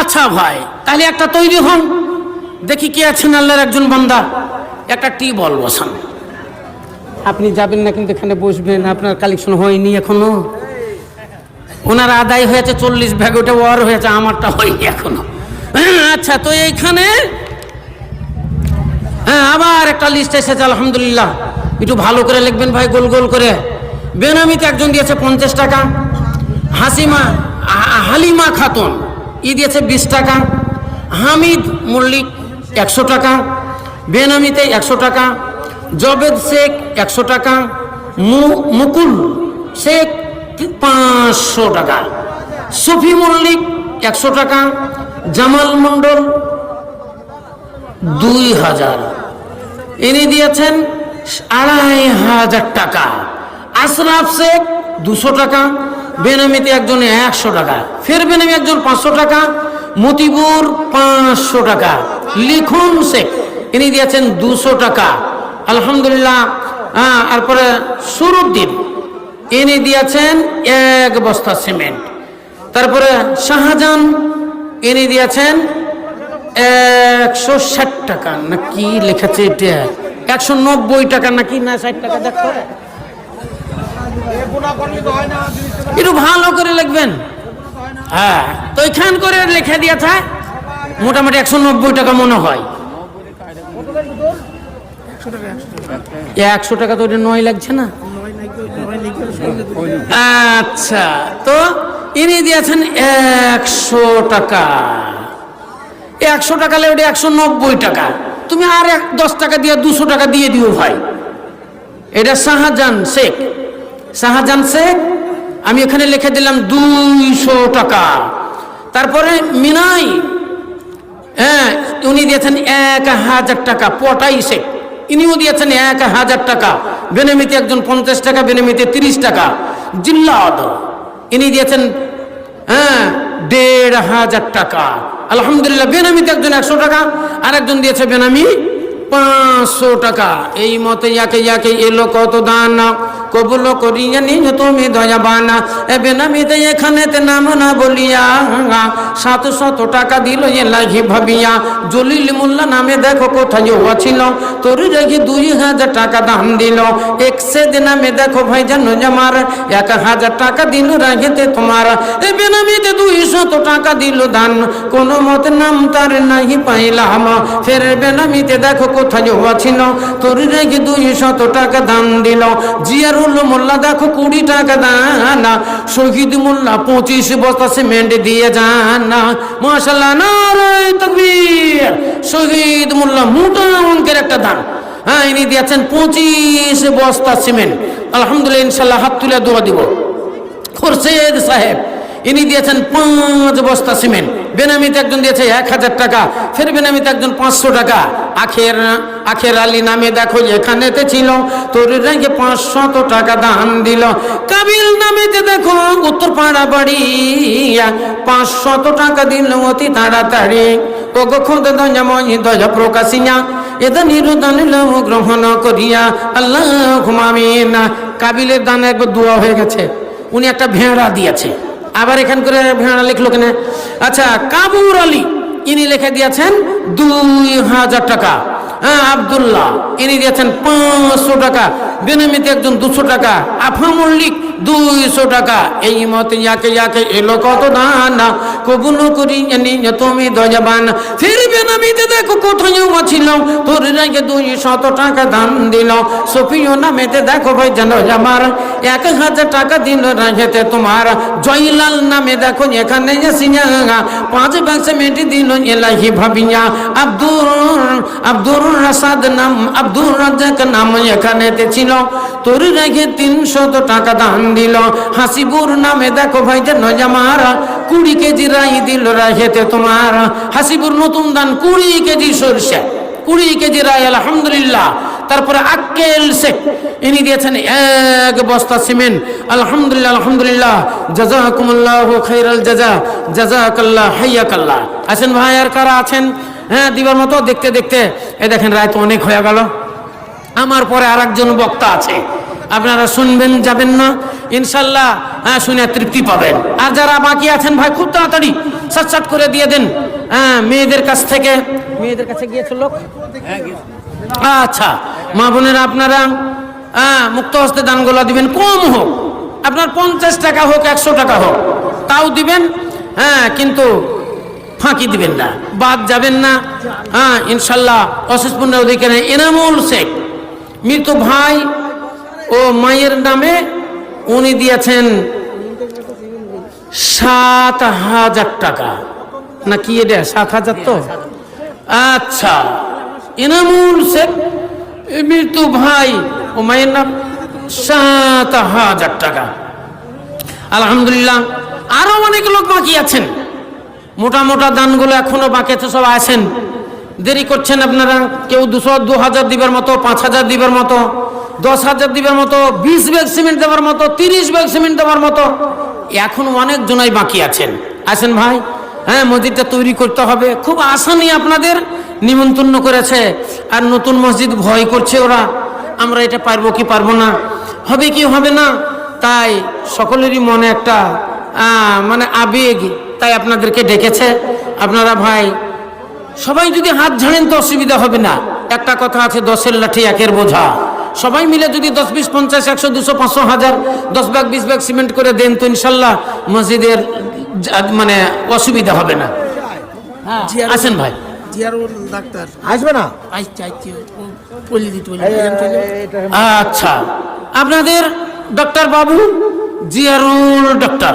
আচ্ছা ভাই, তাহলে একটা তৈরি হন। দেখি কে আছেন আল্লাহর একজন বান্দা। একটা টি বল বসান। আপনি যাবেন না কিন্তু এখানে বসবেন, আপনার কালেকশন হয়নি এখনও। ওনার আদায় হয়েছে চল্লিশ ভাগ ওটা ওয়ার হয়েছে, আমারটা হয়নি এখনও। আচ্ছা তো এইখানে হ্যাঁ আবার একটা লিস্ট এসেছে, আলহামদুলিল্লাহ। একটু ভালো করে লিখবেন ভাই, গোল গোল করে। বেনামিতে একজন দিয়েছে পঞ্চাশ টাকা। হাসিমা হালিমা খাতুন। ই দিয়েছে বিশ টাকা। হামিদ মল্লিক একশো টাকা। বেনামিতে একশো টাকা। জবেদ শেখ একশো টাকা। মুকুল শেখ পাঁচশো টাকা। সফি মল্লিক একশো টাকা। জামাল মণ্ডল দুই হাজার। ইনি দিয়েছেন আড়াই হাজার টাকা। আশরাফ শেখ দুশো টাকা। বেনামিতে একজন একশো টাকা, ফের বেনামি একজন পাঁচশো টাকা, মতিবুর পাঁচশো টাকা, লিখুন শেখ। ইনি দিয়েছেন দুশো টাকা। আলহামদুলিল্লাহ হ্যাঁ তারপরে সুরুদ্দিন। ইনি দিয়েছেন এক বস্তা সিমেন্ট। তারপরে শাহজাহান, ইনি দিয়েছেন একশো ষাট টাকা। না কি লেখাছে এটা? একশো নব্বই টাকা নাকি না ষাট টাকা? দেখো। একটু ভালো করে লিখবেন। হ্যাঁ। তো এখান করে লেখা দিয়েছে মোটামুটি একশো নব্বই টাকা মনে হয়। একশো টাকা তো ওটা নয় লাগছে না? আচ্ছা তো ইনি দিয়েছেন একশো টাকা। একশো টাকা লে ওটা একশো নব্বই টাকা। তুমি আর এক দশ টাকা দিয়ে দুশো টাকা দিয়ে দিও ভাই। এটা শাহজাহান শেখ। শাহজাহান শেখ আমি এখানে লিখে দিলাম দুইশো টাকা। তারপরে মিনাই হ্যাঁ উনি দিয়েছেন এক হাজার টাকা, পটাই শেখ। ইনিও দিয়েছেন এক হাজার টাকা, বেনামিতে একজন পঞ্চাশ টাকা, বেনামিতে তিরিশ টাকা। জিল্লাদ, ইনি দিয়েছেন হ্যাঁ দেড় হাজার টাকা। আলহামদুলিল্লাহ, বেনামিতে একজন একশো টাকা আর একজন দিয়েছে বেনামি পাঁচশো টাকা। এই মতে ইয়াকে ইয়াকে এলো কত দান? কবুল করিয়া নিজ তুমি দয়াবানা। এ বেনামিতে এখানেতে নাম না বলিয়া সাত শত টাকা দিল এ লাগি ভাবিয়া। জলিল মোল্লা নামে দেখো কোথায় ও ছিল তোর রেখে দুই হাজার টাকা দাম দিল। একসে নামে দেখো ভাই জানো জামার। এক হাজার টাকা দিল রাখেতে তোমার। এ বেনামিতে দুই শত টাকা দিল দান। কোনো মতে নাম তার নাহি পাইলাম। ফের বেনামিতে দেখো কোথায় তোর দুই শত টাকা দান দিল। মোল্লা দেখো কুড়ি টাকা দান। শহীদ মোল্লা পঁচিশ বস্তা সিমেন্ট দিয়ে যান না। নারায় তকবীর। শহীদ মোল্লা মোটা অঙ্কের একটা দান। হ্যাঁ ইনি দিয়েছেন পঁচিশ বস্তা সিমেন্ট। আলহামদুলিল্লাহ, ইনশাল্লাহ হাত তুলে দোয়া দিব। খোরশেদ সাহেব, ইনি দিয়েছেন পাঁচ বস্তা সিমেন্ট। বেনামিতে একজন দিয়েছে এক হাজার টাকা। ফের বেনামিতে একজন পাঁচশো টাকা। আখের আখের আলী নামে দেখো এখানেতে ছিল। তোর রেখে পাঁচশত টাকা দান দিল। কাবিল নামেতে দেখো উত্তর পাড়া বাড়ি। পাঁচশত টাকা দিল অতি তাড়াতাড়ি। ও খোদ দয়া মহি দয়া প্রকাশিয়া। এদা নিরুদান গ্রহণ করিয়া আল্লাহ ঘুমামিনা কাবিলের দান একবার দোয়া হয়ে গেছে। উনি একটা ভেড়া দিয়েছে। আবার এখান করে ভেড়া লিখলো কেন? আচ্ছা কাবুর আলী। ইনি লিখে দিয়েছেন দুই হাজার টাকা। হ্যাঁ আবদুল্লাহ। ইনি দিয়েছেন পাঁচশো টাকা। বেনামিতে একজন দুশো টাকা। আফা মল্লিক, দুইশো টাকা। এই মতে ইয়াকে ইয়াকে এলো কত দান? কবুল করি জানি যে তুমি দয়াবান। ফির বেনামিতে দেখো কোথায় ছিল। তোর রেখে দুই শত টাকা দান দিল। সফিও নামেতে দেখো ভাই জানো আমার। এক হাজার টাকা দিল রাখেতে তোমার। জয়লাল নামে দেখো এখানে এসিয়া পাঁচ ব্যাংসে মেটে দিল এলাহি ভাবিয়া। আব্দুর আব্দুর রাসাদ নাম, আব্দুর রাজাক নাম এখানেতে ছিল। তোর রেখে তিনশত টাকা দান দিল। হাসিবুর নামে দেখো ভাই যে নজামার কুড়ি কেজি রাই দিল রাখেতে তোমার। হাসিবুর নতুন দান, কুড়ি কেজি সরষে, কুড়ি কেজি রাই, আলহামদুলিল্লাহ। তারপরে আক্কেল শেখ, ইনি দিয়েছেন এক বস্তা সিমেন্ট। আলহামদুলিল্লাহ আলহামদুলিল্লাহ। জাজাকুমুল্লাহ খাইরাল জাজা, জাজাকাল্লাহ, হাইয়াকাল্লাহ। আছেন ভাই আর কারা আছেন? হ্যাঁ দিবার মতো দেখতে দেখতে, এ দেখেন রায় তো অনেক হয়ে গেল। আমার পরে আর বক্তা আছে। আপনারা শুনবেন, যাবেন না। ইনশাল্লাহ হ্যাঁ শুনে তৃপ্তি পাবেন। আর যারা বাকি আছেন ভাই, খুব তাড়াতাড়ি সাট করে দিয়ে দেন। হ্যাঁ মেয়েদের কাছ থেকে। মেয়েদের কাছে গিয়েছিল লোক? আচ্ছা মা বোনেরা আপনারা হ্যাঁ মুক্ত হস্তে দানগুলো দিবেন। কম হোক, আপনার পঞ্চাশ টাকা হোক, একশো টাকা হোক, তাও দিবেন। হ্যাঁ কিন্তু ফাঁকি দিবেন না। বাদ যাবেন না। হ্যাঁ ইনশাল্লাহ অশেষপূর্ণ অধিকারে এনামুল শেখ, মৃত ভাই ও মায়ের নামে উনি দিয়েছেন সাত হাজার টাকা। না, কি এটা? সাত হাজার তো? আচ্ছা এনামুল শেখ এ মৃত্যু ভাই ও মায়ের নাম সাত হাজার টাকা। আলহামদুলিল্লাহ, আরও অনেক লোক বাকি আছেন। মোটা মোটা দানগুলো এখনও বাকি আছে, সব আছেন। দেরি করছেন আপনারা, কেউ দুশো দু হাজার দিবের মতো পাঁচ হাজার দিবের মতো দশ হাজার দিবের মতো, বিশ ব্যাগ সিমেন্ট দেওয়ার মতো, তিরিশ ব্যাগ সিমেন্ট দেওয়ার মতো, এখন অনেক জনাই বাকি আছেন। আছেন ভাই? হ্যাঁ মসজিদটা তৈরি করতে হবে। খুব আসানি আপনাদের নিমন্ত্রণ করেছে, আর নতুন মসজিদ ভয় করছে ওরা। আমরা এটা পারব কি পারব না? হবে কি হবে না? তাই সকলেরই মনে একটা মানে আবেগ তাই আপনাদেরকে ডেকেছে। আপনারা ভাই সবাই যদি হাত ঝাড়েন তো অসুবিধা হবে না। একটা কথা আছে দশের লাঠি একের বোঝা। সবাই মিলে যদি দশ বিশ পঞ্চাশ একশো দুশো পাঁচশো হাজার দশ ব্যাগ বিশ ব্যাগ সিমেন্ট করে দেন তো ইনশাল্লাহ মসজিদের মানে অসুবিধা হবে না। হ্যাঁ। আসেন ভাই। ডাক্তার। আসবে না? আচ্ছা আপনাদের ডক্টর বাবু জিয়ারুল ডক্টর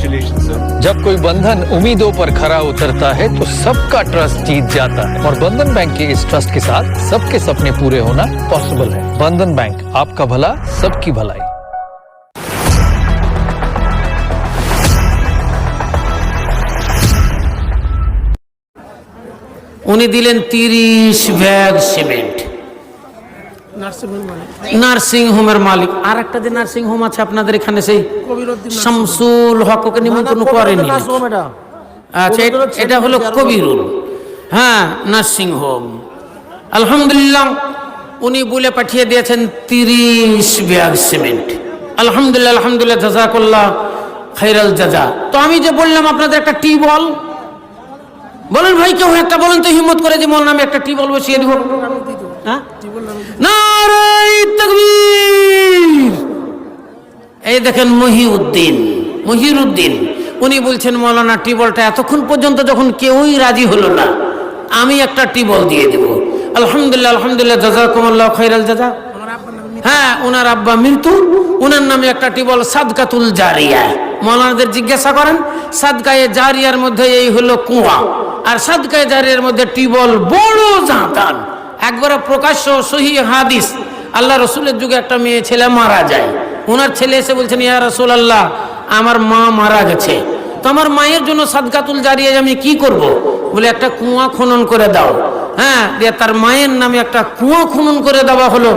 जब कोई बंधन उम्मीदों पर खरा उतरता है तो सबका ट्रस्ट जीत जाता है और बंधन बैंक के इस ट्रस्ट के साथ सबके सपने पूरे होना पॉसिबल है बंधन बैंक आपका भला सबकी भलाई উনি দিলেন তিরিশ ব্যাগ সিমেন্ট নার্সিং হোম হোমের মালিক। আর একটা যে নার্সিং হোম আছে আপনাদের এখানে সেই শামসুল হককে নিমন্ত্রণ করেনি। আচ্ছা এটা হলো কবিরুল। হ্যাঁ নার্সিং হোম আলহামদুলিল্লাহ উনি বলে পাঠিয়ে দিয়েছেন তিরিশ ব্যাগ সিমেন্ট। আলহামদুলিল্লাহ আলহামদুলিল্লাহ জাজাকুল্লাহ খাইরাল জাজা। তো আমি যে বললাম আপনাদের একটা টিউবওয়েল বলেন ভাই কেউ একটা বলেন তো হিম্মত করে যে মোল নামে একটা টিউবওয়েল বসিয়ে দিব। হ্যাঁ? এই দেখেন মহিউদ্দিন, মহিরুদ্দিন, উনি বলছেন, মৌলানা, টিবলটা এতক্ষণ পর্যন্ত যখন কেউই রাজি হলো না, আমি একটা টিবল দিয়ে দেব। আলহামদুলিল্লাহ আলহামদুলিল্লাহ, জাজাকুমুল্লাহ খৈরাল জাজা। হ্যাঁ ওনার আব্বা মৃত্যু ওনার নামে একটা টিবল, সাদকাতুল জারিয়া। মৌলানাদের জিজ্ঞাসা করেন, সাদকায়ে জারিয়ার মধ্যে এই হলো কুয়া, আর সাদকায়ে জারিয়ার মধ্যে টিবল বড় জাঁতান একবারে প্রকাশ্য সহি হাদিস। আল্লাহ রসুলের যুগে একটা মেয়ে ছেলে মারা যায়। ওনার ছেলে এসে বলছেন, ইয়া রসুল আল্লাহ আমার মা মারা গেছে। তো আমার মায়ের জন্য সাদকাতুল জারিয়া আমি কি করব? বলে, একটা কুয়া খনন করে দাও। হ্যাঁ দিয়ে তার মায়ের নামে একটা কুয়া খনন করে দেওয়া হলো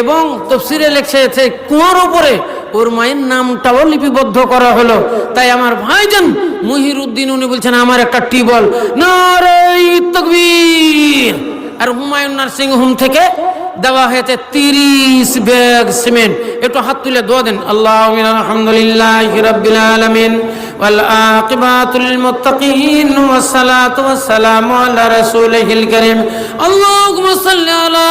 এবং তফসিরে লেখছে সেই কুয়ার উপরে ওর মায়ের নামটাও লিপিবদ্ধ করা হলো। তাই আমার ভাইজান মহিরুদ্দিন উনি বলছেন, আমার একটা টিবল নারাই তকবীর। আর হুমায়ুন নার্সিং হোম থেকে দেওয়া হয়েছে তিরিশ ব্যাগ সিমেন্ট একটু হাত তুলে দোয়া দেন আল্লাহ আলহামদুলিল্লাহ রব্বিল আলামিন والعاقبات للمتقين والصلاة والسلام على رسوله الكريم اللهم صل على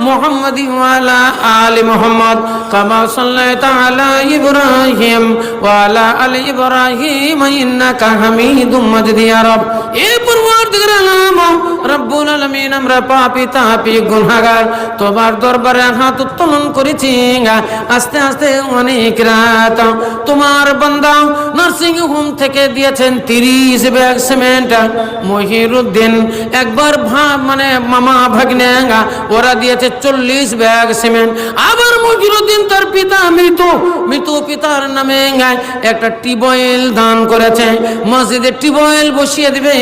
محمد وعلى آل محمد كما صليت على إبراهيم وعلى آل إبراهيم إنك حميد مجيد يا رب এ পরওয়ারদিগার আলম রব্বুল আলামিন আমরা পাপী তাপী গুনাহগার তোমার দরবারে হাত উত্তোলন করেছি আস্তে আস্তে অনেক রাত। তোমার বান্দা নার্সিং হোম থেকে দিয়েছেন তিরিশ ব্যাগ সিমেন্ট। মহিরুদ্দিন, একবার ভা- মানে মামা ভাগ্নে ওরা দিয়েছে চল্লিশ ব্যাগ সিমেন্ট। আবার মহিরুদ্দিন তার পিতা মৃত মৃত পিতার নামে একটা টিউবওয়েল দান করেছে। মসজিদে টিউবওয়েল বসিয়ে দিবে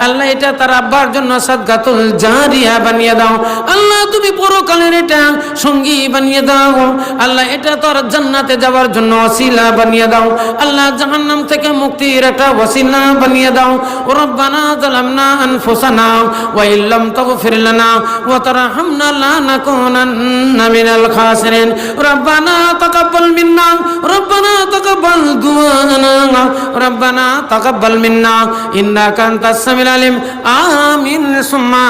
আল্লাহ এটা তার আব্বার জন্য সাদগাতুল জারিয়া বানিয়ে দাও। আল্লাহ তুমি পরকালের এটা সঙ্গী বানিয়ে দাও, আল্লাহ এটা তোর জান্নাতে যাওয়ার জন্য ওসিলা বানিয়ে দাও। আল্লাহ জাহান্নাম থেকে মুক্তির একটা ওসিলা বানিয়ে দাও। রব্বানা যালামনা আনফুসানা ওয়া ইল্লাম তাগফির লানা ওয়া তারহামনা লানাকুনান্না মিনাল খাসিরিন। রব্বানা তাকাব্বাল মিন্না, রব্বানা তাকাব্বাল দুআনা, রব্বানা তাকাব্বাল মিন্না, ইন্নাকা সামিউল আলিম। আমিন সুম্মা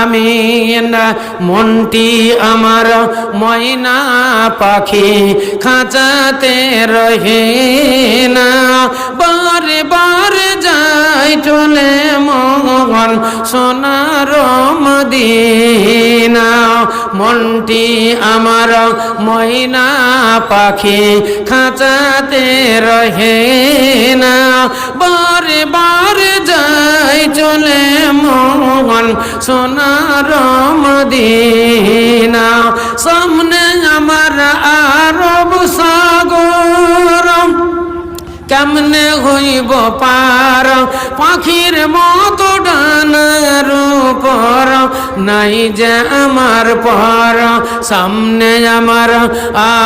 আমিন। মনটি আমার ময়না পাখি খাঁচাতে রহে না। বারে বারে চলে মন সোনার মদিনা। মনটি আমার ময়না পাখি, খাঁচাতে রহে না। বারে বারে যাই চলে মন সোনার মদিনা। সামনে আমার আরব সাগর কেমনে হইব পার? পাখির মতো ডানার উপর নাই যে আমার পর, সামনে আমার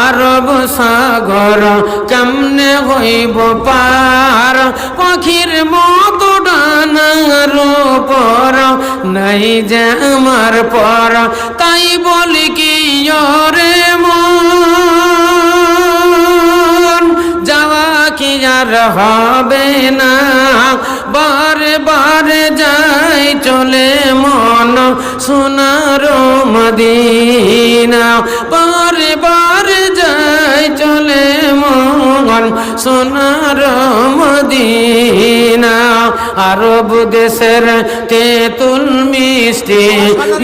আরব সাগর। কেমনে হইব পার? পাখির মতো ডানার উপর নাই যে আমার পর, তাই বলি কি রে আর হবে না। বারে বারে যাই চলে মন সোনার মদিনা। বারে বারে যাই চলে মন সোনার মদিনা। আরব দেশের তেঁতুল মিষ্টি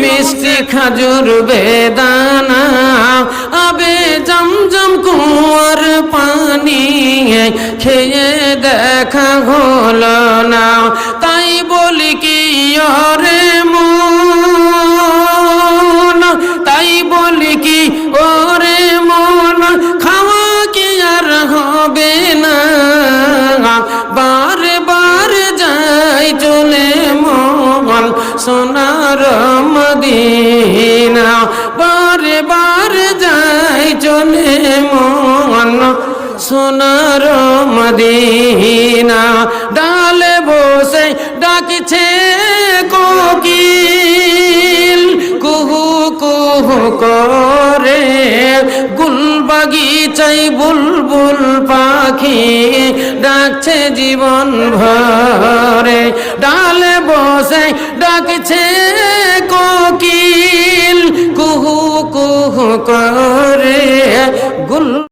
মিষ্টি খাজুর বেদানা। আবে কুয়ার পানি খেয়ে দেখা হলো না। তাই বলি কি ওরে মন? তাই বলি কি ওরে মন? খাওয়া কি আর হবে না? বারে বারে যাই চলে মন, সোনার সোনার মদিনা। ডালে বসে ডাকছে কোকিল। কুহু কুহু করে গুল বাগিচাই বুলবুল পাখি। ডাকছে জীবন ভরে। ডালে বসে ডাকছে কোকিল। কুহু কুহু করে গুল